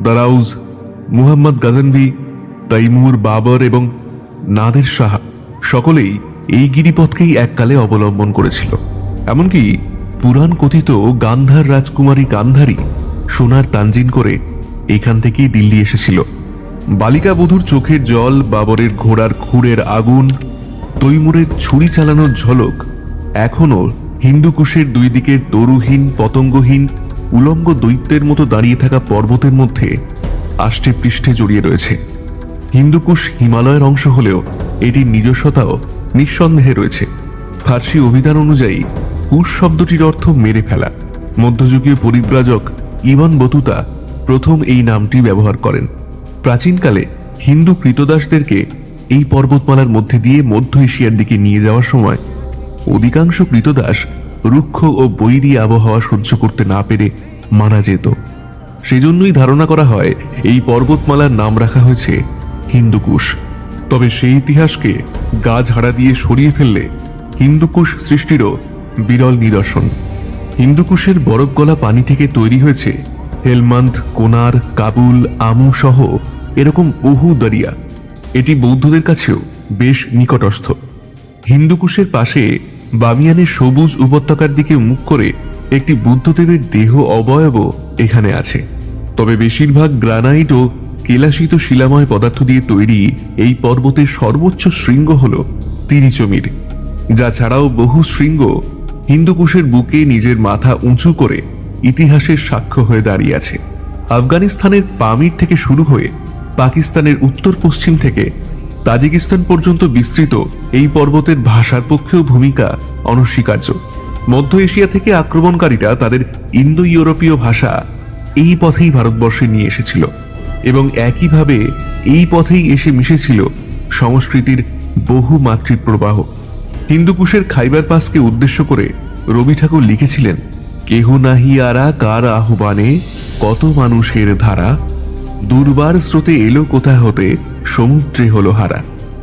দারাউজ, মুহাম্মদ গাজনভি তৈমুর বাবর এবং নাদের শাহ সকলেই এই গিরিপথকেই এককালে অবলম্বন করেছিল। এমনকি পুরাণ কথিত গান্ধার রাজকুমারী গান্ধারী সোনার তানজিন করে এখান থেকেই দিল্লি এসেছিল। বালিকা বধূর চোখের জল, বাবরের ঘোড়ার খুঁড়ের আগুন, তৈমুরের ছুরি চালানোর ঝলক এখনও হিন্দুকুশের দুই দিকের তরুহীন, পতঙ্গহীন উলঙ্গ দৈত্যের মতো দাঁড়িয়ে থাকা পর্বতের মধ্যে আষ্টে পৃষ্ঠে জড়িয়ে রয়েছে। হিন্দুকুশ হিমালয়ের অংশ হলেও এটির নিজস্বতাও নিঃসন্দেহে রয়েছে। ফার্সি অভিধান অনুযায়ী, কুশ শব্দটির অর্থ মেরে ফেলা। মধ্যযুগীয় পরিব্রাজক ইভান বতুতা প্রথম এই নামটি ব্যবহার করেন। প্রাচীনকালে হিন্দু কৃতদাসদেরকে এই পর্বতমালার মধ্যে দিয়ে মধ্য এশিয়ার দিকে নিয়ে যাওয়ার সময় অধিকাংশ কৃতদাস রুক্ষ ও বৈরী আবহাওয়া সহ্য করতে না পেরে মারা যেত। সেজন্যই ধারণা করা হয়, এই পর্বতমালার নাম রাখা হয়েছে হিন্দুকুশ। তবে সেই ইতিহাসকে গা ঝাড়া দিয়ে সরিয়ে ফেললে হিন্দুকুশ সৃষ্টিরও বিরল নিদর্শন। হিন্দুকুশের বরফ গলা পানি থেকে তৈরি হয়েছে হেলমান্দ কোনার, কাবুল, আমু সহ এরকম বহু দরিয়া। এটি বৌদ্ধদের কাছেও বেশ নিকটস্থ। হিন্দুকুশের পাশে বামিয়ানের সবুজ উপত্যকার দিকে মুখ করে একটি বুদ্ধদেবের দেহ অবয়বও এখানে আছে। তবে বেশিরভাগ গ্রানাইট ও কেলাসিত শিলাময় পদার্থ দিয়ে তৈরি এই পর্বতের সর্বোচ্চ শৃঙ্গ হল তিরিচমির, যা ছাড়াও বহু শৃঙ্গ হিন্দুকুশের বুকে নিজের মাথা উঁচু করে ইতিহাসের সাক্ষ্য হয়ে দাঁড়িয়ে আছে। আফগানিস্তানের পামির থেকে শুরু হয়ে পাকিস্তানের উত্তর পশ্চিম থেকে তাজিকিস্তান পর্যন্ত বিস্তৃত এই পর্বতের ভাষার পক্ষেও ভূমিকা অনস্বীকার্য। মধ্য এশিয়া থেকে আক্রমণকারীরা তাদের ইন্দো ইউরোপীয় ভাষা এই পথেই ভারতবর্ষে নিয়ে এসেছিল এবং একইভাবে এই পথেই এসে মিশেছিল সংস্কৃতির বহু মাতৃপ্রবাহ। হিন্দুকুশের খাইবার পাসকে উদ্দেশ্য করে রবি ঠাকুর লিখেছিলেন, কেহ নাহি আরা কার আহ্বানে, কত মানুষের ধারা দুর্বার স্রোতে এলো কোথা হতে? সমুদ্রে হলো হারা।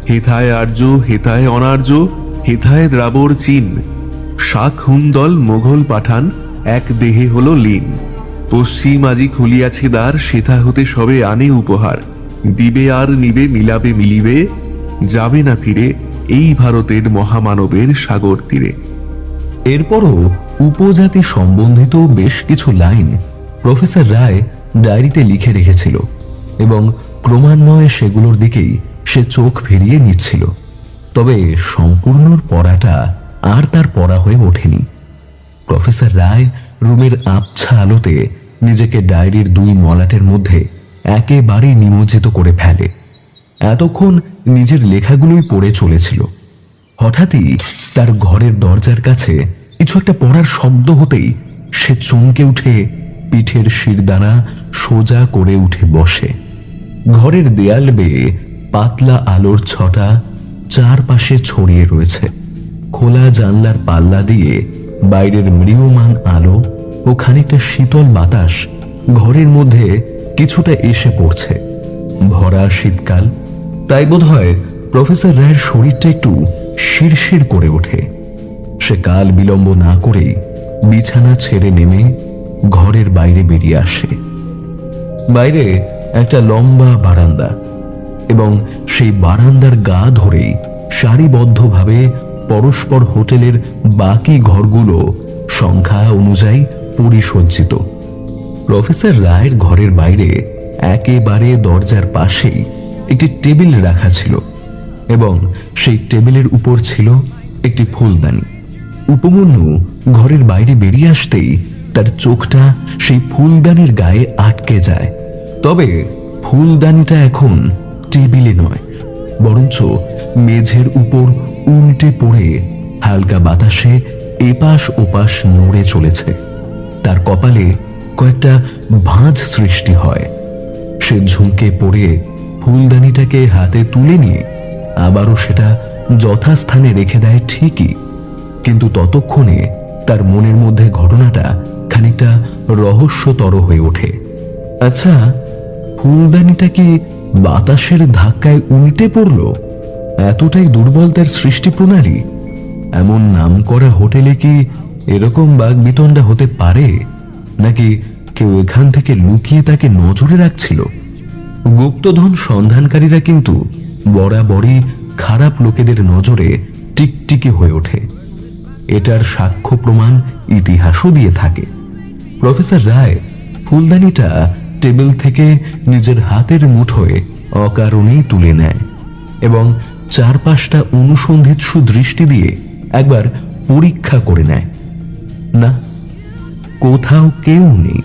হেথায় আর্য, হেথায় অনার্য, হেথায় দ্রাবর চীন। শাক হুন্দল মোঘল পাঠান, এক দেহে হলো লীন। পশ্চিম আজি খুলিয়াছে দ্বার, সেথা হতে সবে আনে উপহার। দিবে আর নিবে, মিলাবে মিলিবে, যাবে না ফিরে এই ভারতের মহামানবের সাগর তীরে। এরপরও উপজাতি সম্বন্ধিত বেশ কিছু লাইন প্রফেসর রায় ডায়েরিতে লিখে রেখেছিল এবং ক্রমান্বয়ে সেগুলোর দিকেই সে চোখ ফিরিয়ে নিচ্ছিল। তবে সম্পূর্ণর পড়াটা আর তার পড়া হয়ে ওঠেনি। প্রফেসর রায় রুমের আবছা আলোতে নিজেকে ডায়েরির দুই মলাটের মধ্যে একেবারে নিমজ্জিত করে ফেলে। এতক্ষণ নিজের লেখাগুলোই পড়ে চলেছিল। হঠাৎই তার ঘরের দরজার কাছে কিছু একটা পড়ার শব্দ হতেই সে চমকে উঠে পিঠের শিরদানা সোজা করে উঠে বসে। ঘরের দেয়াল বেয়ে পাতলা আলোর ছটা চারপাশে ছড়িয়ে রয়েছে। খোলা জানলার পাল্লা দিয়ে বাইরের মৃয়মান আলো ও খানিকটা শীতল বাতাস ঘরের মধ্যে কিছুটা এসে পড়ছে। ভরা শীতকাল, তাই বোধ হয় প্রফেসর রায়ের শরীরটা একটু শিরশির করে ওঠে। সে কাল বিলম্ব না করেই বিছানা ছেড়ে নেমে ঘরের বাইরে বেরিয়ে আসে। বাইরে একটা লম্বা বারান্দা এবং সেই বারান্দার গা ধরেই সারিবদ্ধভাবে পরস্পর হোটেলের বাকি ঘরগুলো সংখ্যা অনুযায়ী পরিসজ্জিত। প্রফেসর রায়ের ঘরের বাইরে একেবারে দরজার পাশেই একটি টেবিল রাখা ছিল এবং সেই টেবিলের উপর ছিল একটি ফুলদানি। উপমন্যু ঘরের বাইরে বেরিয়ে আসতেই তার চোখটা সেই ফুলদানির গায়ে আটকে যায়। তবে ফুলদানিটা এখন টেবিলে নয়, বরঞ্চ মেঝের উপর উল্টে পড়ে হালকা বাতাসে এপাশ ওপাশ নড়ে চলেছে। তার কপালে কয়েকটা ভাঁজ সৃষ্টি হয়। সে ঝুঁকে পড়ে ফুলদানিটাকে হাতে তুলে নিয়ে আবারও সেটা যথাস্থানে রেখে দেয় ঠিকই, কিন্তু ততক্ষণে তার মনের মধ্যে ঘটনাটা রহস্যতর হয়ে ওঠে। আচ্ছা ফুলদানিটা কি বাতাসের ধাক্কায় উল্টে পড়ল? এতটাই দুর্বল তার সৃষ্টি প্রণালী এমন নাম করা হোটেলে কি এরকম বাঘ বিতণ্ডা হতে পারে? নাকি কেউ এখান থেকে লুকিয়ে তাকে নজরে রাখছিল? গুপ্তধন সন্ধানকারীরা কিন্তু বরাবরই খারাপ লোকেদের নজরে টিকটিকি হয়ে ওঠে। এটার সাক্ষ্য প্রমাণ ইতিহাসও দিয়ে থাকে। প্রফেসর রায়, ফুলদানিটা টেবিল থেকে নিজের হাতের মুঠোয় অকারণেই তুলে নেয় এবং চারপাশটা অনুসন্ধিৎসু দৃষ্টি দিয়ে একবার পরীক্ষা করে নেয়। না, কোথাও কেউ নেই।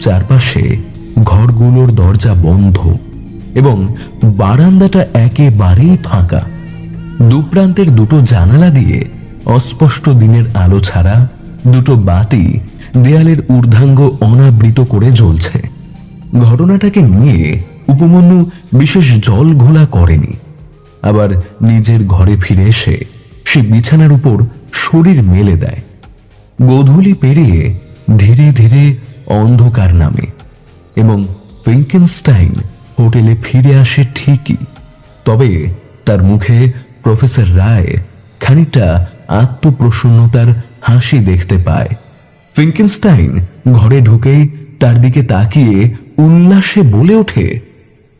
চারপাশে ঘরগুলোর দরজা বন্ধ এবং বারান্দাটা একেবারেই ফাঁকা। দুপ্রান্তের দুটো জানালা দিয়ে অস্পষ্ট দিনের আলো ছাড়া দুটো বাতি দেয়ালের ঊর্ধ্বাঙ্গ অনাবৃত করে জ্বলছে। ঘটনাটাকে নিয়ে উপমন্যু বিশেষ জল ঘোলা করেনি। আবার নিজের ঘরে ফিরে এসে সে বিছানার উপর শরীর মেলে দেয়। গোধূলি পেরিয়ে ধীরে ধীরে অন্ধকার নামে এবং ফিঙ্কেনস্টাইন হোটেলে ফিরে আসে ঠিকই। তবে তার মুখে প্রফেসর রায় খানিকটা আত্মপ্রসন্নতার হাসি দেখতে পায়। ফিঙ্কেনস্টাইন ঘরে ঢুকেই তার দিকে তাকিয়ে উল্লাসে বলে ওঠে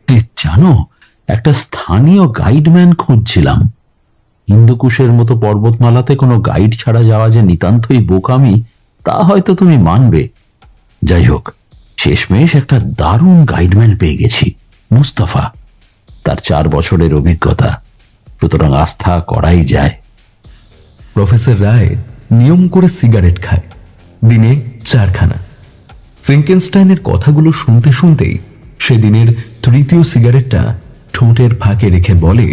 জানো, একটা স্থানীয় গাইডম্যান খুঁজছিলাম। হিন্দুকুশের মতো পর্বতমালাতে কোনো গাইড ছাড়া যাওয়া যে নিতান্তই বোকামি, তা হয়তো তুমি মানবে। যাই হোক, শেষমেশ একটা দারুণ গাইডম্যান পেয়ে গেছি, মুস্তাফা। তার চার বছরের অভিজ্ঞতা। সুতরাং আস্থা করাই যায়। প্রফেসর রায় নিয়ম করে সিগারেট খায়। দিনে চারখানা। ফিঙ্কেনস্টাইনের কথাগুলো শুনতে শুনতেই সেদিনের তৃতীয় সিগারেটটা ঠোঁটের ফাঁকে রেখে বলে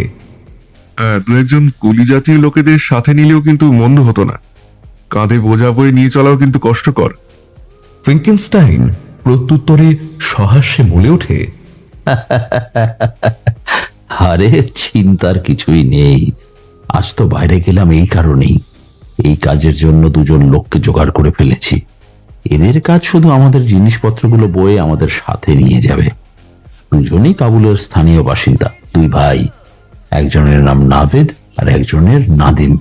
দু একজন কুলি জাতীয় লোকেদের সাথে নিলেও কিন্তু মন্দ হতো না। কাঁধে বোঝা বয়ে নিয়ে চলাও কিন্তু কষ্টকর। ফিঙ্কেনস্টাইন প্রত্যুত্তরে সহাস্যে বলে ওঠে আরে চিন্তার কিছুই নেই। আজ তো বাইরে গেলাম এই কারণেই। এই কাজের জন্য দুজন লোককে জোগাড় করে ফেলেছি। এদের কাজ শুধু আমাদের জিনিসপত্রগুলো বয়ে আমাদের সাথে নিয়ে যাবে। দুজনেই কাবুলের স্থানীয় বাসিন্দা দুই ভাই। একজনের নাম নাভেদ আর একজনের নাদিম।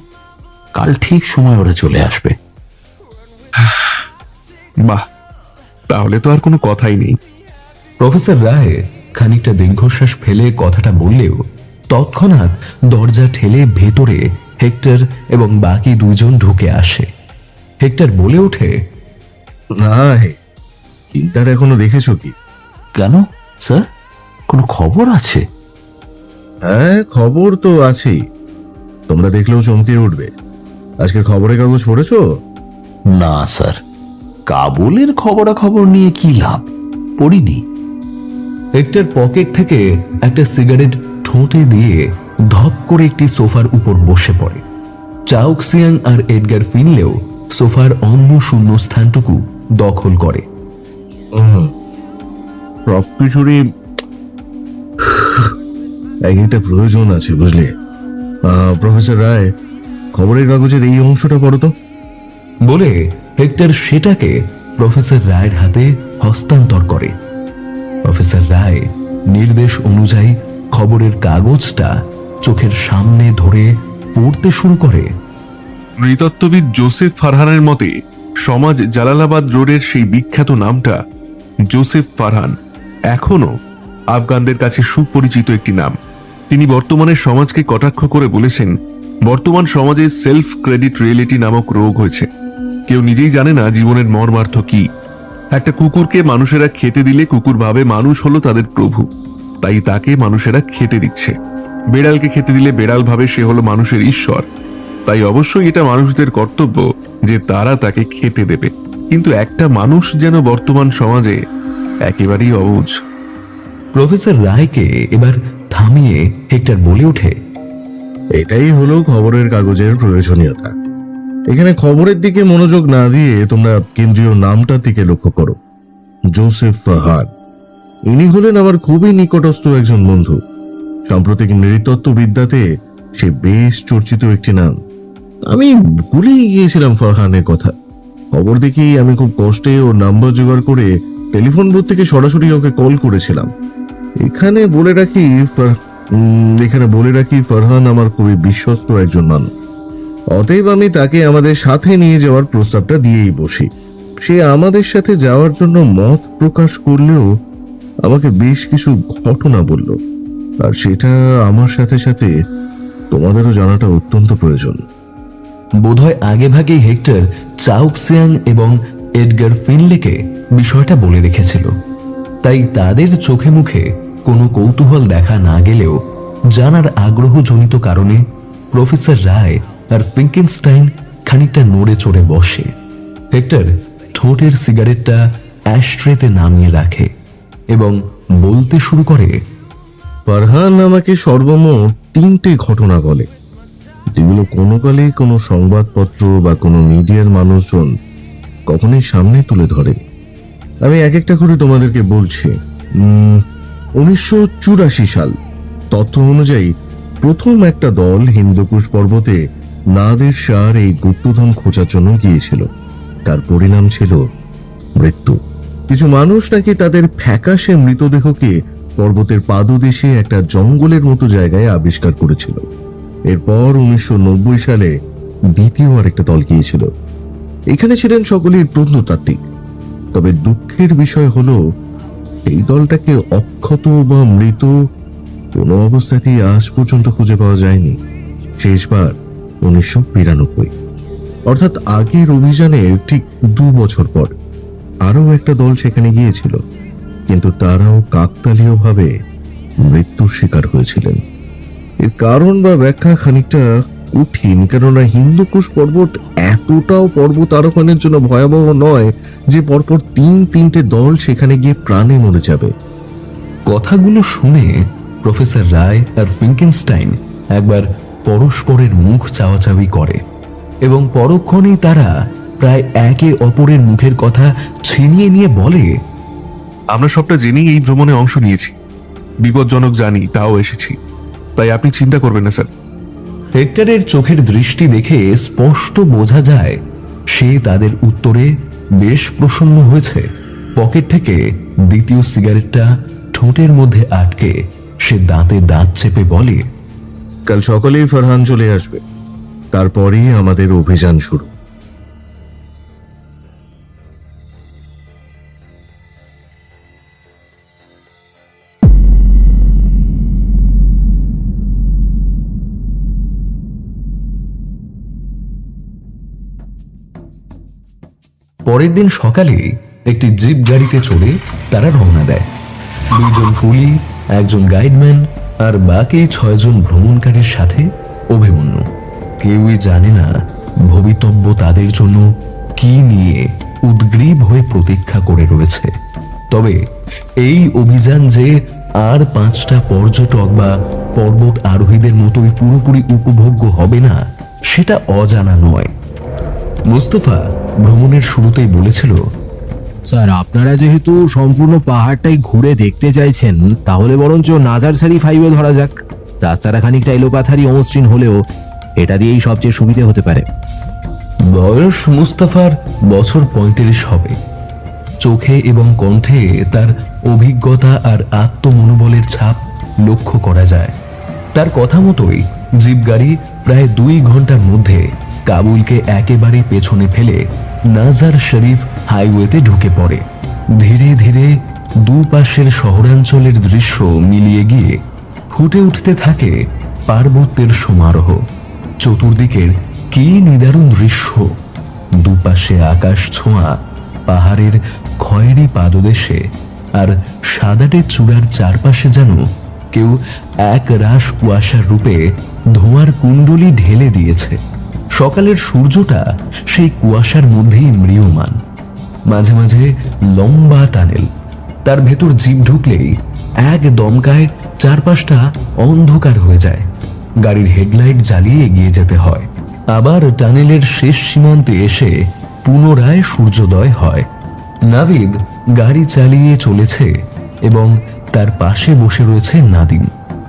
কাল ঠিক সময় ওরা চলে আসবে। বাহ তাহলে তো আর কোনো কথাই নেই। প্রফেসর রায় খানিকটা দীর্ঘশ্বাস ফেলে কথাটা বললেও তৎক্ষণাৎ দরজা ঠেলে ভেতরে হেক্টর এবং বাকি দুজন ঢুকে আসে। হেক্টর বলে ওঠে না হে চিন্তার এখনও দেখেছ কি? কেন স্যার? কোনো খবর আছে? হ্যাঁ খবর তো আছেই। তোমরা দেখলেও চমকে উঠবে। আজকের খবরের কাগজ পড়েছো? না স্যার। কাবুলের খবরাখবর নিয়ে কি লাভ? পড়িনি। হেক্টর পকেট থেকে একটা সিগারেট ঠোঁটে দিয়ে ধপ করে একটি সোফার উপর বসে পড়ে। চাউকসিয়াং আর এডগার ফিনলেও সোফার অন্য শূন্য স্থানটুকু দখল করে। সবকিছুরই এক একটা প্রয়োজন আছে বুঝলে? প্রফেসর রায় খবরের কাগজের এই অংশটা পড়ো তো। বলে হেক্টর সেটাকে প্রফেসর রায়ের হাতে হস্তান্তর করে। প্রফেসর রায় নির্দেশ অনুযায়ী খবরের কাগজটা চোখের সামনে ধরে পড়তে শুরু করে। নৃতত্ত্ববিদ জোসেফ ফারহানের মতে, সমাজ জালালাবাদ রোডের সেই বিখ্যাত নামটা জোসেফ ফারহান এখনও আফগানদের কাছে সুপরিচিত একটি নাম। তিনি বর্তমানে সমাজকে কটাক্ষ করে বলেছেন, বর্তমান সমাজে সেলফ ক্রেডিট রিয়েলিটি নামক রোগ হয়েছে। কেউ নিজেই জানে না জীবনের মর্মার্থ কি। একটা কুকুরকে মানুষেরা খেতে দিলে কুকুর ভাবে মানুষ হলো তাদের প্রভু। তাই তাকে মানুষেরা খেতে দিচ্ছে। বেড়ালকে খেতে দিলে বেড়াল ভাবে সে হলো মানুষের ঈশ্বর। তাই অবশ্যই এটা মানুষদের কর্তব্য যে তারা তাকে খেতে দেবে। কিন্তু একটা মানুষ যেন বর্তমান সমাজে একেবারেই অবুঝ। প্রফেসর রায়কে এবার থামিয়ে হেক্টর বলে ওঠে। এটাই হলো খবরের কাগজের প্রয়োজনীয়তা। এখানে খবরের দিকে মনোযোগ না দিয়ে তোমরা কেন্দ্রীয় নামটার দিকে লক্ষ্য করো। জোসেফ ফাহাদ। ইনি হলেন আমার খুবই নিকটস্থ একজন বন্ধু। সাম্প্রতিক নৃতত্ত্ববিদ্যাতে সে বেশ চর্চিত একটি নাম। আমি ভুলেই গিয়েছিলাম ফারহানের কথা। খবর দেখেই আমি খুব কষ্টে ওর নাম্বার জোগাড় করে টেলিফোন বুথ থেকে সরাসরি ওকে কল করেছিলাম। এখানে বলে রাখি এখানে বলে রাখি ফারহান আমার খুবই বিশ্বস্ত একজন মানুষ। অতএব আমি তাকে আমাদের সাথে নিয়ে যাওয়ার প্রস্তাবটা দিয়েই বসি। সে আমাদের সাথে যাওয়ার জন্য মত প্রকাশ করলেও আমাকে বেশ কিছু ঘটনা বলল। আর সেটা আমার সাথে সাথে তোমাদেরও জানাটা অত্যন্ত প্রয়োজন। বোধহয় আগে ভাগেই হেক্টর চাউকসিয়াং এবং এডগার ফিনলিকে বিষয়টা বলে রেখেছিল। তাই তাদের চোখে মুখে কোনো কৌতূহল দেখা না গেলেও জানার আগ্রহজনিত কারণে প্রফেসর রায় আর ফিঙ্কেনস্টাইন খানিকটা নড়ে চড়ে বসে। হেক্টর ঠোঁটের সিগারেটটা অ্যাশট্রেতে নামিয়ে রাখে এবং বলতে শুরু করে ফারহান আমাকে সর্বমোট তিনটে ঘটনা বলে। যেগুলো কোনো কালেই কোনো সংবাদপত্র বা কোনো মিডিয়ার মানুষজন কখনোই সামনে তুলে ধরে। আমি এক একটা করে তোমাদেরকে বলছি। উনিশশো চুরাশি সাল, তথ্য অনুযায়ী প্রথম একটা দল হিন্দুকুশ পর্বতে নাদের শাহর এই গুপ্তধন খোঁজার জন্য গিয়েছিল। তার পরিণাম ছিল মৃত্যু। কিছু মানুষ নাকি তাদের ফ্যাকাশে মৃতদেহকে পর্বতের পাদদেশে একটা জঙ্গলের মতো জায়গায় আবিষ্কার করেছিল। এরপর উনিশশো নব্বই সালে দ্বিতীয় আরেকটা দল গিয়েছিল। এখানে ছিলেন সকলেই প্রত্নতাত্ত্বিক। তবে দুঃখের বিষয় হলো, এই দলটাকে অক্ষত বা মৃত কোনো অবস্থাতেই আজ পর্যন্ত খুঁজে পাওয়া যায়নি। শেষবার উনিশশো বিরানব্বই। অর্থাৎ আগের অভিযানের ঠিক দু বছর পর আরও একটা দল সেখানে গিয়েছিল। কিন্তু তারাও কাকতালীয়ভাবে মৃত্যুর শিকার হয়েছিলেন। এর কারণ বা ব্যাখ্যা খানিকটা কঠিন, কেননা হিন্দুকুশ পর্বত এতটাও পর্বত আরোহণের জন্য ভয়াবহ নয় যে পরপর তিন তিনটে দল সেখানে গিয়ে প্রাণে মরে যাবে। কথাগুলো শুনে প্রফেসর রায় আর ফিঙ্কেনস্টাইন একবার পরস্পরের মুখ চাওয়াচাওয়ি করে এবং পরক্ষণেই তারা প্রায় একে অপরের মুখের কথা ছিনিয়ে নিয়ে বলে আমরা সবটা জেনেই এই ভ্রমণে অংশ নিয়েছি। বিপজ্জনক জানি তাও এসেছি। তাই আপনি চিন্তা করবেন না স্যার। হেক্টরের চোখের দৃষ্টি দেখে স্পষ্ট বোঝা যায় সে তাদের উত্তরে বেশ প্রসন্ন হয়েছে। পকেট থেকে দ্বিতীয় সিগারেটটা ঠোঁটের মধ্যে আটকে সে দাঁতে দাঁত চেপে বলে কাল সকালেই ফারহান চলে আসবে। তারপরেই আমাদের অভিযান শুরু। পরের দিন সকালে একটি জিপ গাড়িতে চড়ে তারা রওনা দেয়। দুইজন কুলি একজন গাইডম্যান আর বাকি ছয়জন ভ্রমণকারীর সাথে অভিমন্যু। কেউই জানে না ভবিতব্য তাদের জন্য কি নিয়ে উদ্গ্রীব হয়ে প্রতীক্ষা করে রয়েছে। তবে এই অভিযান যে আর পাঁচটা পর্যটক বা পর্বত আরোহীদের মতোই পুরোপুরি উপভোগ্য হবে না, সেটা অজানা নয়। মুস্তফা ভ্রমণের শুরুতেই বলেছিল স্যার আপনারা যেহেতু সম্পূর্ণ পাহাড়টাই ঘুরে দেখতে চাইছেন তাহলে বরঞ্চ নাজার সারি ফাইভে ধরা যাক। রাস্তাটা খানিকটা এলোপাথারি অমসৃণ হলেও এটা দিয়েই সবচেয়ে সুবিধে হতে পারে। বয়স মুস্তাফার বছর পঁয়ত্রিশ হবে। চোখে এবং কণ্ঠে তার অভিজ্ঞতা আর আত্মমনোবলের ছাপ লক্ষ্য করা যায়। তার কথা মতোই জিপ গাড়ি প্রায় দুই ঘণ্টার মধ্যে কাবুলকে একেবারে পেছনে ফেলে নাজার শরীফ হাইওয়েতে ঢুকে পড়ে। ধীরে ধীরে দুপাশের শহরাঞ্চলের দৃশ্য মিলিয়ে গিয়ে ফুটে উঠতে থাকে পার্বত্যের সমারোহ। চতুর্দিকের কি নিদারুণ দৃশ্য। দুপাশে আকাশ ছোঁয়া, পাহাড়ের খয়েরি পাদদেশে, আর সাদাটে চূড়ার চারপাশে যেন কেউ এক রাশ কুয়াশার রূপে ধোঁয়ার কুণ্ডলি ঢেলে দিয়েছে। সকালের সূর্যটা সেই কুয়াশার মধ্যেই ম্রিয়মান। মাঝে মাঝে লম্বা টানেল। তার ভেতর জিপ ঢুকলেই এক দমকায় চারপাশটা অন্ধকার হয়ে যায়। গাড়ির হেডলাইট জ্বালিয়ে এগিয়ে যেতে হয়। আবার টানেলের শেষ সীমান্তে এসে পুনরায় সূর্যোদয় হয়। নাভিদ গাড়ি চালিয়ে চলেছে এবং তার পাশে বসে রয়েছে নাদিম।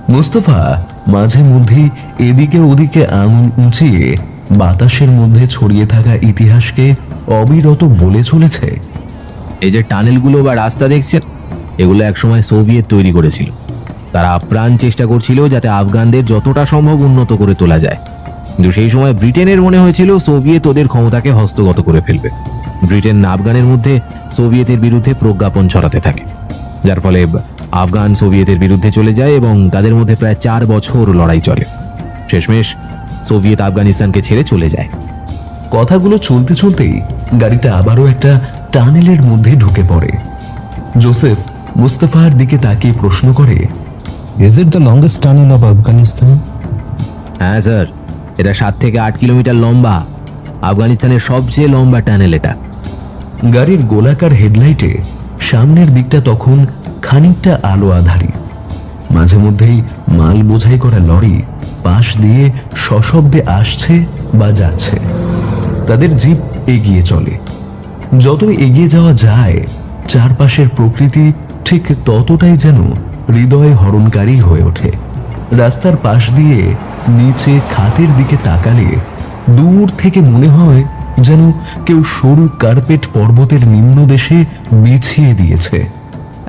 মুস্তফা মাঝে মধ্যেই এদিকে ওদিকে আঙুল উঁচিয়ে বাতাসের মধ্যে ছড়িয়ে থাকা ইতিহাসকে অবিরত বলে চলেছে। এই যে টানেলগুলো বা রাস্তা দেখছেন, এগুলো একসময় সোভিয়েত তৈরি করেছিল। তারা আপ্রাণ চেষ্টা করছিল যাতে আফগানদের যতটা সম্ভব উন্নত করে তোলা যায়। কিন্তু সেই সময় ব্রিটেনের মনে হয়েছিল সোভিয়েত ওদের ক্ষমতাকে হস্তগত করে ফেলবে। ব্রিটেন আফগানের মধ্যে সোভিয়েতের বিরুদ্ধে প্রজ্ঞাপন ছড়াতে থাকে। যার ফলে আফগান সোভিয়েতের বিরুদ্ধে চলে যায় এবং তাদের মধ্যে প্রায় চার বছর লড়াই চলে। শেষমেশ সোভিয়েত আফগানিস্তানকে ছেড়ে চলে যায়। কথাগুলো চলতে চলতেই গাড়িটা আবারও একটা টানেলের মধ্যে ঢুকে পড়ে। জোসেফ মুস্তাফার দিকে তাকিয়ে প্রশ্ন করে Is it the longest tunnel of Afghanistan? হ্যাঁ স্যার। এটা সাত থেকে আট কিলোমিটার লম্বা। আফগানিস্তানের সবচেয়ে লম্বা টানেল এটা। গাড়ির গোলাকার হেডলাইটে সামনের দিকটা তখন খানিকটা আলো আধারী। মাঝে মধ্যেই মাল বোঝাই করা লরি পাশ দিয়ে সশব্দে আসছে বা যাচ্ছে। তাদের জিপ এগিয়ে চলে। যত এগিয়ে যাওয়া যায়, চারপাশের প্রকৃতি ঠিক ততটাই যেন হৃদয় হরণকারী হয়ে ওঠে। রাস্তার পাশ দিয়ে নিচে খাতের দিকে তাকালে দূর থেকে মনে হয় যেন কেউ সরু কার্পেট পর্বতের নিম্নদেশে বিছিয়ে দিয়েছে।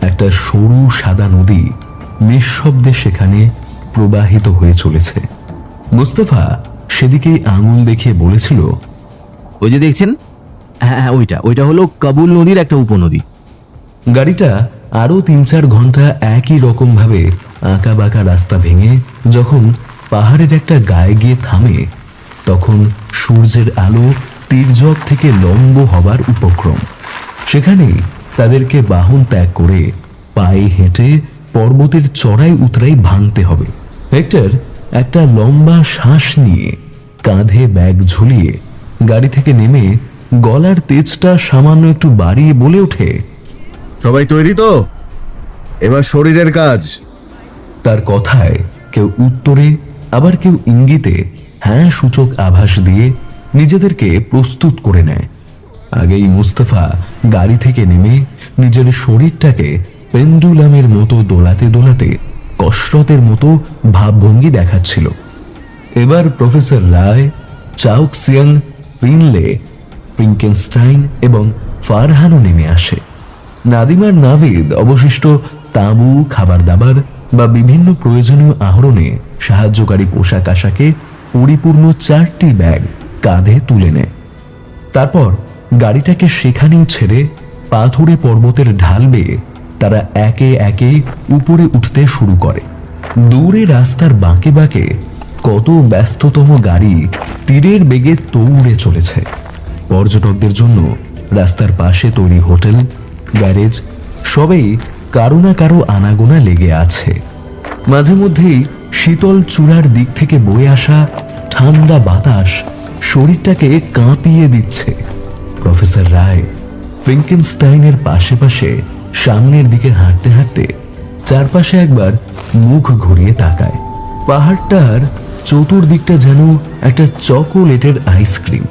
একটা সরু সাদা নদী নিঃশব্দে সেখানে প্রবাহিত হয়ে চলেছে। মুস্তাফা সেদিকেই আঙুল দেখিয়ে বলেছিল ওই যে দেখছেন? হ্যাঁ হ্যাঁ ওইটা। ওইটা হলো কাবুল নদীর একটা উপনদী। গাড়িটা আরও তিন চার ঘণ্টা একই রকম ভাবে আঁকা বাঁকা রাস্তা ভেঙে যখন পাহাড়ের একটা গায়ে গিয়ে থামে তখন সূর্যের আলো তীর্যক থেকে লম্ব হবার উপক্রম। সেখানেই তাদেরকে বাহন ত্যাগ করে পায়ে হেঁটে পর্বতের চড়াই উতরাই ভাঙতে হবে। হেক্টর একটা লম্বা শ্বাস নিয়ে কাঁধে ব্যাগ ঝুলিয়ে গাড়ি থেকে নেমে গলার তেজটা সামান্য একটু বাড়িয়ে বলে ওঠে সবাই তৈরি তো? এবার শরীরের কাজ। তার কথায় কেউ উত্তরে আবার কেউ ইঙ্গিতে হ্যাঁ সূচক আভাস দিয়ে নিজেদেরকে প্রস্তুত করে নেয়। আগেই মুস্তফা গাড়ি থেকে নেমে নিজের শরীরটাকে পেন্ডুলামের মতো দোলাতে দোলাতে কসরতের মতো ভাবভঙ্গি দেখাচ্ছিল। এবার প্রফেসর রায় চাউকসিয়াং ফিনলে ফিঙ্কেনস্টাইন এবং ফারহানও নেমে আসে। নাদিমার নাভিদ অবশিষ্ট তাঁবু খাবার দাবার বা বিভিন্ন প্রয়োজনীয় আহরণে সাহায্যকারী পোশাক আশাকে পরিপূর্ণ চারটি ব্যাগ কাঁধে তুলে নেয়। তারপর গাড়িটাকে সেখানেই ছেড়ে পাথুরে পর্বতের ঢাল বেয়ে তারা একে একে উপরে উঠতে শুরু করে। দূরে রাস্তার বাঁকে বাঁকে কত ব্যস্ততম গাড়ি তীরের বেগে দৌড়ে চলেছে। পর্যটকদের জন্য রাস্তার পাশে তৈরি হোটেল, গ্যারেজ, সবেই কারও না কারও আনাগোনা লেগে আছে। মাঝে মধ্যেই শীতল চূড়ার দিক থেকে বয়ে আসা ঠান্ডা বাতাস শরীরটাকে কাঁপিয়ে দিচ্ছে। প্রফেসর রায় ফিঙ্কেনস্টাইনের পাশে পাশে সামনের দিকে হাঁটতে হাঁটতে চারপাশে একবার মুখ ঘুরিয়ে তাকায়। পাহাড়টার চতুর্দিকটা যেন একটা চকোলেটের আইসক্রিম,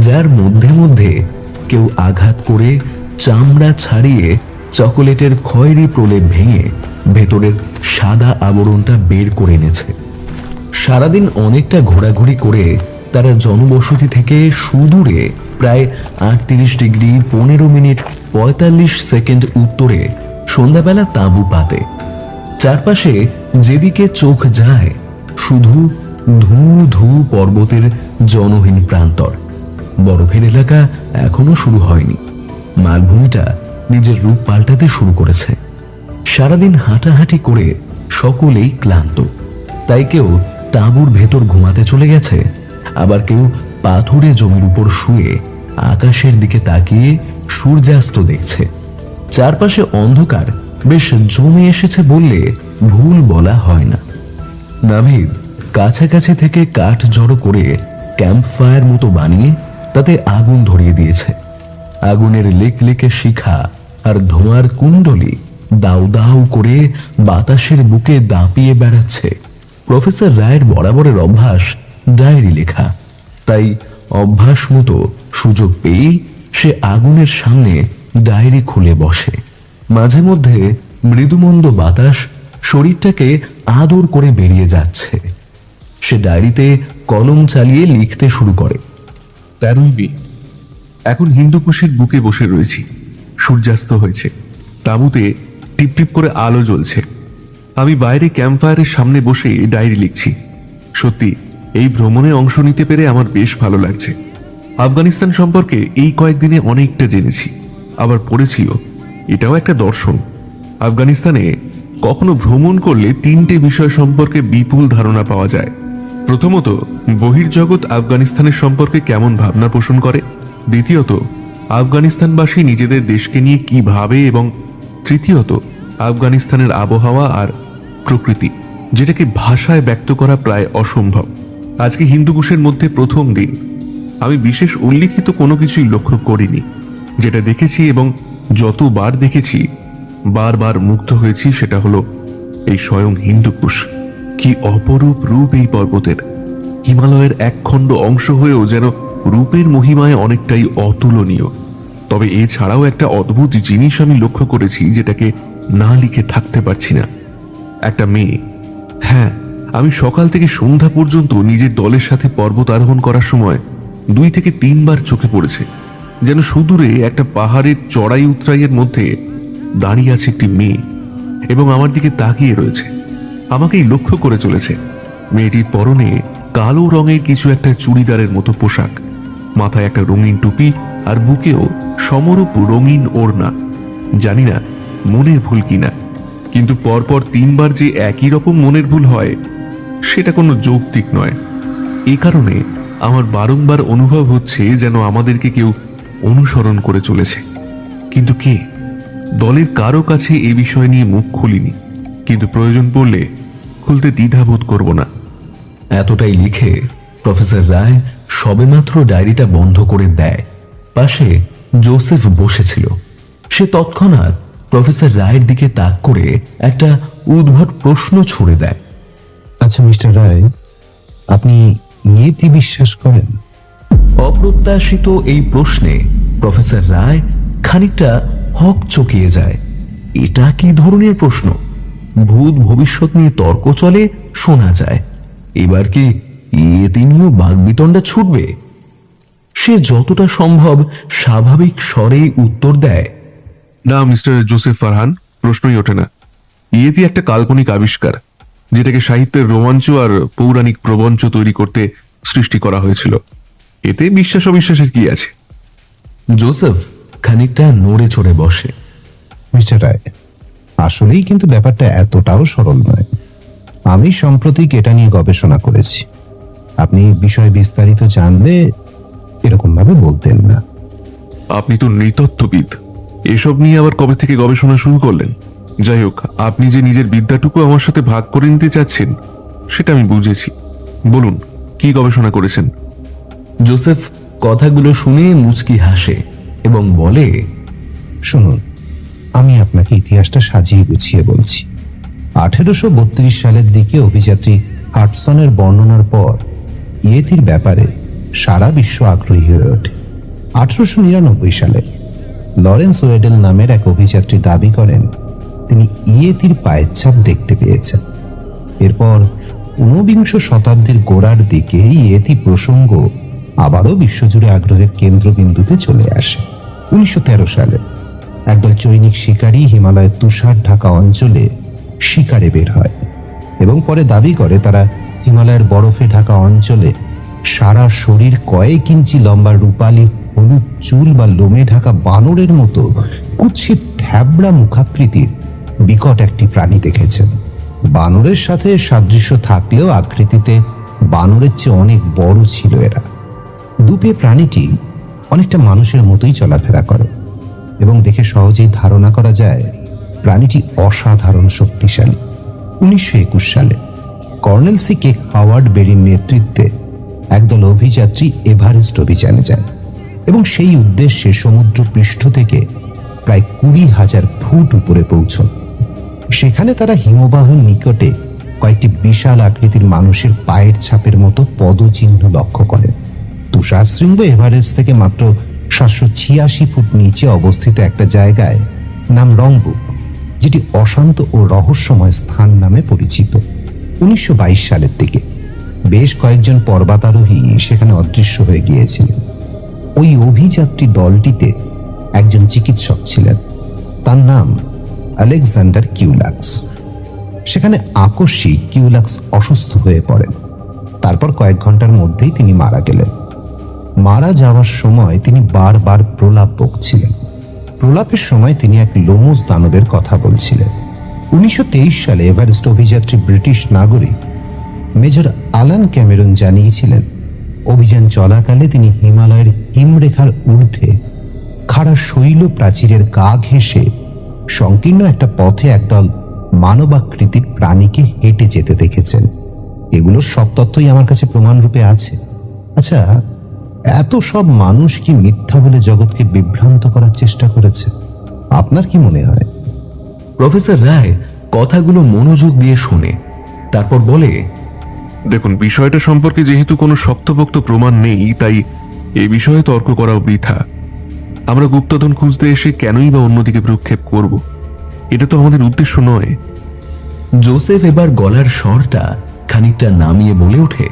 যার মধ্যে মধ্যে কেউ আঘাত করে চামড়া ছাড়িয়ে চকোলেটের খয়েরি প্রলেপ ভেঙে ভেতরের সাদা আবরণটা বের করে এনেছে। সারাদিন অনেকটা ঘোরাঘুরি করে তারা জনবসতি থেকে সুদূরে প্রায় আটত্রিশ ডিগ্রি পনেরো মিনিট পঁয়তাল্লিশ সেকেন্ড উত্তরে সন্ধ্যাবেলা তাঁবু পাতে। চারপাশে যেদিকে চোখ যায়, শুধু ধু ধু পর্বতের জনহীন প্রান্তর। বরফের এলাকা এখনও শুরু হয়নি। মালভূমিটা নিজের রূপ পাল্টাতে শুরু করেছে। সারাদিন হাঁটাহাঁটি করে সকলেই ক্লান্ত। তাই কেউ তাঁবুর ভেতর ঘুমাতে চলে গেছে, আবার কেউ পাথুরে জমির উপর শুয়ে আকাশের দিকে তাকিয়ে সূর্যাস্ত দেখছে। চারপাশে অন্ধকার, বেশ জমে এসেছে বললে ভুল বলা হয় না। নাভিদ কাছাকাছি থেকে কাঠ জড়ো করে ক্যাম্প ফায়ার মতো বানিয়ে তাতে আগুন ধরিয়ে দিয়েছে। আগুনের লেকলেকে শিখা আর ধোঁয়ার কুণ্ডলি দাউ দাউ করে বাতাসের বুকে দাঁপিয়ে বেড়াচ্ছে। প্রফেসর রায়ের বরাবরের অভ্যাস ডায়েরি লেখা। তাই অভ্যাস মতো সুযোগ পেয়েই সে আগুনের সামনে ডায়েরি খুলে বসে। মাঝে মধ্যে মৃদুমন্দ বাতাস শরীরটাকে আদর করে বেরিয়ে যাচ্ছে। সে ডায়েরিতে কলম চালিয়ে লিখতে শুরু করে। তেরোই মে। এখন হিন্দুকুশের বুকে বসে রয়েছি। সূর্যাস্ত হয়েছে। তাঁবুতে টিপটিপ করে আলো জ্বলছে। আমি বাইরে ক্যাম্পফায়ারের সামনে বসে ডায়েরি লিখছি। সত্যি এই ভ্রমণে অংশ নিতে পেরে আমার বেশ ভালো লাগছে। আফগানিস্তান সম্পর্কে এই কয়েকদিনে অনেকটা জেনেছি, আবার পড়েছিও। এটাও একটা দর্শন। আফগানিস্তানে কখনো ভ্রমণ করলে তিনটে বিষয় সম্পর্কে বিপুল ধারণা পাওয়া যায়। প্রথমত, বহির্জগৎ আফগানিস্তানের সম্পর্কে কেমন ভাবনা পোষণ করে? দ্বিতীয়ত, আফগানিস্তানবাসী নিজেদের দেশকে নিয়ে কি ভাবে এবং তৃতীয়ত, আফগানিস্তানের আবহাওয়া আর প্রকৃতি, যেটাকে ভাষায় ব্যক্ত করা প্রায় অসম্ভব। আজকে হিন্দুকুশের মধ্যে প্রথম দিন। আমি বিশেষ উল্লিখিত কোনো কিছুই লক্ষ্য করিনি। যেটা দেখেছি এবং যতবার দেখেছি, বারবার মুগ্ধ হয়েছি, সেটা হলো এই স্বয়ং হিন্দুকুশ কি অপরূপ রূপ এই পর্বতের। হিমালয়ের একখণ্ড অংশ হয়েও যেন রূপের মহিমায় অনেকটাই অতুলনীয়। তবে এছাড়াও একটা অদ্ভুত জিনিস আমি লক্ষ্য করেছি, যেটাকে না লিখে থাকতে পারছি না। একটা মেয়ে। হ্যাঁ আমি সকাল থেকে সন্ধ্যা পর্যন্ত নিজের দলের সাথে পর্বত আরোহণ করার সময় দুই থেকে তিনবার চোখে পড়েছে, যেন সুদূরে একটা পাহাড়ের চড়াই উতরাইয়ের মধ্যে দাঁড়িয়ে আছে একটি মেয়ে এবং আমার দিকে তাকিয়ে রয়েছে। আমাকেই লক্ষ্য করে চলেছে। মেয়েটির পরনে কালো রঙের কিছু একটা চুড়িদারের মতো পোশাক, মাথায় একটা রঙিন টুপি আর বুকেও সমরূপ রঙিন ওড়না। জানি না মনের ভুল কিনা, কিন্তু পরপর তিনবার যে একই রকম মনের ভুল হয় সেটা কোনো যৌক্তিক নয়। এ কারণে আমার বারংবার অনুভব হচ্ছে যেন আমাদেরকে কেউ অনুসরণ করে চলেছে। কিন্তু কে? দলের কারও কাছে এ বিষয় নিয়ে মুখ খুলিনি। কিন্তু প্রয়োজন পড়লে খুলতে দ্বিধাবোধ করব না। এতটাই লিখে প্রফেসর রায় সবেমাত্র ডায়েরিটা বন্ধ করে দেয়। পাশে জোসেফ বসেছিল। সে তৎক্ষণাৎ প্রফেসর রায়ের দিকে তাক করে একটা উদ্ভট প্রশ্ন ছুড়ে দেয়। আচ্ছা মিস্টার রায় আপনি ইয়েতে বিশ্বাস করেন? অপ্রত্যাশিত এই প্রশ্নে প্রফেসর রায় খানিকটা হক চকিয়ে যায়। এটা কি ধরনের প্রশ্ন? ভূত ভবিষ্যৎ নিয়ে তর্ক চলে শোনা যায়। এবার কি ইয়ে তিনিও বাগবিতণ্ডা ছুটবে? সে যতটা সম্ভব স্বাভাবিক স্বরেই উত্তর দেয়। না মিস্টার জোসেফ ফারহান প্রশ্নই ওঠে না। ইয়েতি একটা কাল্পনিক আবিষ্কার। যেটাকে সাহিত্যের রোমাঞ্চ আর পৌরাণিক প্রবঞ্চ তৈরি করতে সৃষ্টি করা হয়েছিল। এতে বিশ্বাস অবিশ্বাসের কি আছে? জোসেফ খানিকটা নড়ে চড়ে বসে। মিস্টার রায় আসলেই কিন্তু ব্যাপারটা এতটাও সরল নয়। আমি সম্প্রতি এটা নিয়ে গবেষণা করেছি। আপনি বিষয় বিস্তারিত জানলে এরকম ভাবে বলতেন না। আপনি তো নৃতত্ত্ববিদ। এসব নিয়ে আবার কবে থেকে গবেষণা শুরু করলেন? যাই হোক আপনি যে নিজের বিদ্যাটুকু আমার সাথে ভাগ করে নিতে চাচ্ছেন সেটা আমি বুঝেছি। বলুন কি গবেষণা করেছেন? জোসেফ কথাগুলো শুনে মুচকি হাসে এবং বলে শুনুন আমি আপনাকে ইতিহাসটা সাজিয়ে গুছিয়ে বলছি। আঠেরোশো বত্রিশ সালের দিকে অভিযাত্রী হাটসনের বর্ণনার পর ইয়েতির ব্যাপারে সারা বিশ্ব আগ্রহী হয়ে ওঠে। আঠারোশো নিরানব্বই সালে লরেন্স ওয়েডেল নামের এক অভিযাত্রী দাবি করেন তিনি ইয়েতির পায়ের ছাপ দেখতে পেয়েছেন। এরপর ঊনবিংশ শতাব্দীর গোড়ার দিকে ইয়েতি প্রসঙ্গ আবারও বিশ্বজুড়ে আগ্রহের কেন্দ্রবিন্দুতে চলে আসে। উনিশশো তেরো সালে একদল চৈনিক শিকারী হিমালয়ের তুষার ঢাকা অঞ্চলে শিকারে বের হয় এবং পরে দাবি করে তারা হিমালয়ের বরফে ঢাকা অঞ্চলে সারা শরীর কয়েক ইঞ্চি লম্বা রূপালী হলুদ চুল বা লোমে ঢাকা বানরের মতো কুৎসিত থ্যাবড়া মুখাকৃতির বিকট একটি প্রাণী দেখেছেন। বানরের সাথে সাদৃশ্য থাকলেও আকৃতিতে বানরের চেয়ে অনেক বড় ছিল এরা। দুপে প্রাণীটি অনেকটা মানুষের মতোই চলাফেরা করে এবং দেখে সহজেই ধারণা করা যায়, প্রাণীটি অসাধারণ শক্তিশালী। উনিশশো একুশ সালে কর্নেল সি কে হাওয়ার্ড বেরির নেতৃত্বে একদল অভিযাত্রী এভারেস্ট অভিযানে যায় এবং সেই উদ্দেশ্যে সমুদ্র পৃষ্ঠ থেকে প্রায় কুড়ি হাজার ফুট উপরে পৌঁছন সেখানে তারা হিমবাহের নিকটে কয়েকটি বিশাল আকৃতির মানুষের পায়ের ছাপের মতো পদচিহ্ন লক্ষ্য করেন তুষার শৃঙ্গ এভারেস্ট থেকে মাত্র সাতশো ছিয়াশি ফুট নিচে অবস্থিত একটা জায়গায় নাম রংবুক যেটি অশান্ত ও রহস্যময় স্থান নামে পরিচিত। উনিশশো বাইশ সালের দিকে বেশ কয়েকজন পর্বতারোহী সেখানে অদৃশ্য হয়ে গিয়েছিলেন। ওই অভিযাত্রী দলটিতে একজন চিকিৎসক ছিলেন। তার নাম আলেকজান্ডার কিউলাক্স। সেখানে আকস্মিক কিউলাক্স অসুস্থ হয়ে পড়েন। তারপর কয়েক ঘণ্টার মধ্যেই তিনি মারা গেলেন। মারা যাওয়ার সময় তিনি বারবার প্রলাপ বকছিলেন। প্রলাপের সময় তিনি এক লোমস দানবের কথা বলছিলেন। উনিশশো তেইশ সালে এভারেস্ট অভিযাত্রী ব্রিটিশ নাগরিক মেজর আলান ক্যামেরন জানিয়েছিলেন, অভিযান চলাকালে তিনি হিমালয়ের হিমরেখার ঊর্ধ্বে খাড়া শৈল প্রাচীরের গা ঘেঁষে সংকীর্ণ একটা পথে একদল মানবাকৃতির প্রাণীকে হেঁটে যেতে দেখেছেন। এগুলোর সব তথ্যই আমার কাছে প্রমাণরূপে আছে। আচ্ছা এত সব মানুষ কি মিথ্যা বলে জগৎকে বিভ্রান্ত করার চেষ্টা করেছে? আপনার কি মনে হয়? প্রফেসর রায় কথাগুলো মনোযোগ দিয়ে শোনে তারপর বলে দেখুন বিষয়টা সম্পর্কে যেহেতু কোনো শক্তপোক্ত প্রমাণ নেই তাই এ বিষয়ে তর্ক করাও বৃথা। আমরা গুপ্তধন খুঁজতে এসে কেনই বা অন্যদিকে ভ্রুক্ষেপ করব? এটা তো আমাদের উদ্দেশ্য নয়। জোসেফ এবার গলার স্বরটা খানিকটা নামিয়ে বলে ওঠে।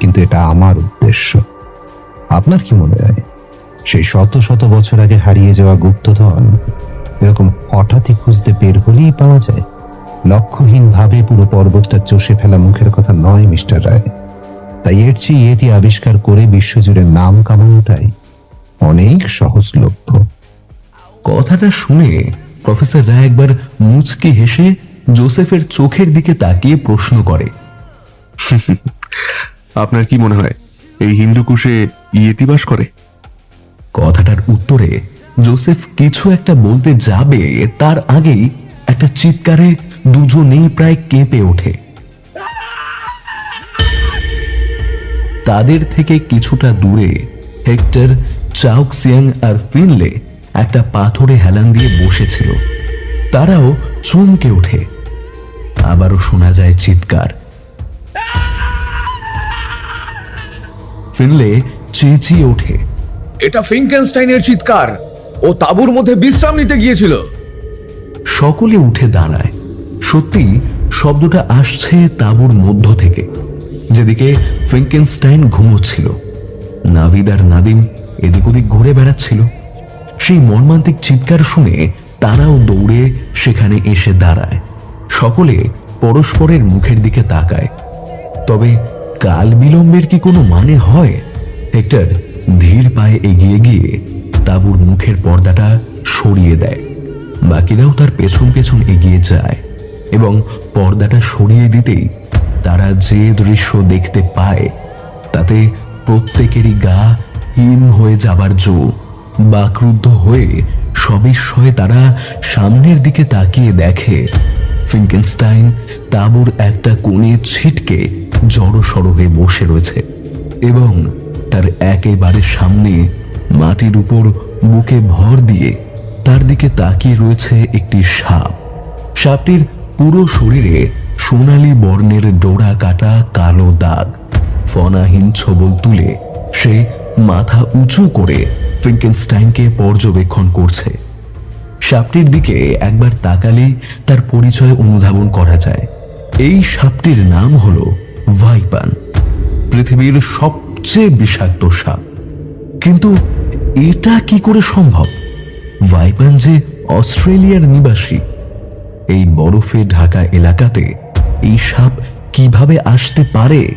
কিন্তু এটা আমার উদ্দেশ্য। আপনার কি মনে হয়? সেই শত শত বছর আগে হারিয়ে যাওয়া গুপ্তধন এরকম হঠাৎই খুঁজতে বের হলেই পাওয়া যায়? লক্ষ্যহীন ভাবে পুরো পর্বতটা চষে ফেলা মুখের কথা নয় মিস্টার রায়। তাই এর চেয়ে এটি আবিষ্কার করে বিশ্বজুড়ে নাম কামানোটাই অনেক সহজলভ্য। কথাটা শুনে প্রফেসর রায় একবার মুচকি হেসে জোসেফের চোখের দিকে তাকিয়ে প্রশ্ন করে। আপনার কি মনে হয় এই হিন্দুকুশে ইয়েতি বাস করে? কথাটার উত্তরে জোসেফ কিছু একটা বলতে যাবে তার আগেই একটা চিৎকারে দুজনেই প্রায় কেঁপে ওঠে। তাদের থেকে কিছুটা দূরে হেক্টর চাউকসিয়াং আর ফিনলে একটা পাথরে হেলান দিয়ে বসেছিল। তারাও চমকে ওঠে। আবারও শোনা যায় চিৎকার। ফিনলে চেঁচিয়ে ওঠে। এটা ফিঙ্কেনস্টাইনের চিৎকার। ও তাঁবুর মধ্যে বিশ্রাম নিতে গিয়েছিল। সকলে উঠে দাঁড়ায়। সত্যি শব্দটা আসছে তাঁবুর মধ্য থেকে। যেদিকে ফ্রেঙ্কেনস্টাইন ঘুমোচ্ছিল। নাভিদ আর নাদিম এদিক ওদিক ঘুরে বেড়াচ্ছিল। সেই মর্মান্তিক চিৎকার শুনে তারাও দৌড়ে সেখানে এসে দাঁড়ায়। সকলে পরস্পরের মুখের দিকে তাকায়। তবে কাল বিলম্বের কি কোনো মানে হয়? হেক্টর ধীর পায়ে এগিয়ে গিয়ে তাঁবুর মুখের পর্দাটা সরিয়ে দেয়। বাকিরাও তার পেছন পেছন এগিয়ে যায় এবং পর্দাটা সরিয়ে দিতেই তারা যে দৃশ্য দেখতে পায়, তাতে প্রত্যেকেরই গা হিম হয়ে যাবার জো। বাক্রুদ্ধ হয়ে সবিস্ময়ে তারা সামনের দিকে তাকিয়ে দেখে। ফিঙ্কেনস্টাইন তাঁবুর একটা কোণে ছিটকে জড়সড় হয়ে বসে রয়েছে এবং তার একেবারে সামনে মাটির উপর বুকে ভর দিয়ে তার দিকে তাকিয়ে রয়েছে একটি সাপ। সাপটির পুরো শরীরে সোনালী বর্ণের ডোরা কাটা কালো দাগ, ফনাহীন ছবল তুলে সে মাথা উঁচু করে ফ্রিঙ্কেনস্টাইনকে পর্যবেক্ষণ করছে। সাপটির দিকে একবার তাকালে তার পরিচয় অনুধাবন করা যায়। এই সাপটির নাম হল ভাইপান, পৃথিবীর সবচেয়ে বিষাক্ত সাপ। কিন্তু এটা কি করে সম্ভব? ভাইপান যে অস্ট্রেলিয়ার নিবাসী, এই বরফে ঢাকা এলাকাতে এই সাপ কীভাবে আসতে পারে?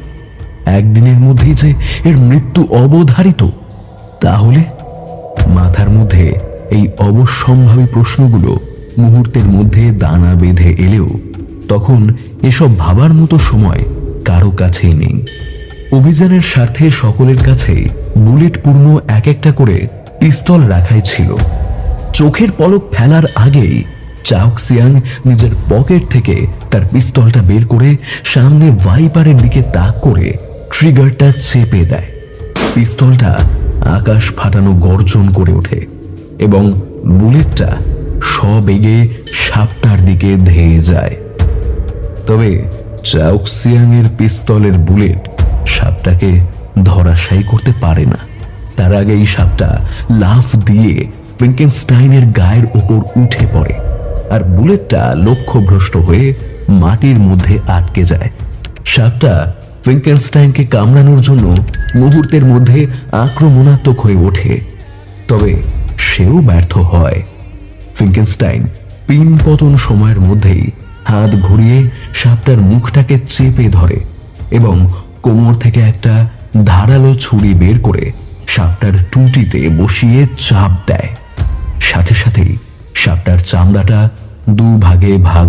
একদিনের মধ্যেই যে এর মৃত্যু অবধারিত, তাহলে মাথার মধ্যে এই অবশ্যম্ভাবী প্রশ্নগুলো মুহূর্তের মধ্যে দানা বেঁধে এলেও তখন এসব ভাবার মতো সময় কারও কাছেই নেই। অভিযানের স্বার্থে সকলের কাছে বুলেটপূর্ণ এক একটা করে পিস্তল রাখাই ছিল। চোখের পলক ফেলার আগেই চাউক সিয়াং নিজের পকেট থেকে তার পিস্তলটা বের করে সামনে ভাইপারের দিকে তাক করে ট্রিগারটা চেপে দেয়। পিস্তলটা আকাশ ফাটানো গর্জন করে ওঠে এবং বুলেটটা সবেগে সাপটার দিকে ধেয়ে যায়। তবে চাউকসিয়াং এর পিস্তলের বুলেট সাপটাকে ধরাশায়ী করতে পারে না। তার আগে এই সাপটা লাফ দিয়ে উইঙ্কেনস্টাইনের গায়ের ওপর উঠে পড়ে আর বুলেটটা লক্ষ্যভ্রষ্ট হয়ে মাটির মধ্যে আটকে যায়। সাপটা ফিঙ্কেনস্টাইনকে কামড়ানোর জন্য মুহূর্তের মধ্যে আক্রমণাত্মক হয়ে ওঠে। তবে সেও ব্যর্থ হয়। ফিঙ্কেনস্টাইন পিন পতন সময়ের মধ্যেই হাত ঘুরিয়ে সাপটার মুখটাকে চেপে ধরে এবং কোমর থেকে একটা ধারালো ছুরি বের করে সাপটার টুটিতে বসিয়ে চাপ দেয়। সাথে সাথেই সাপটার চামড়াটা দু ভাগে ভাগ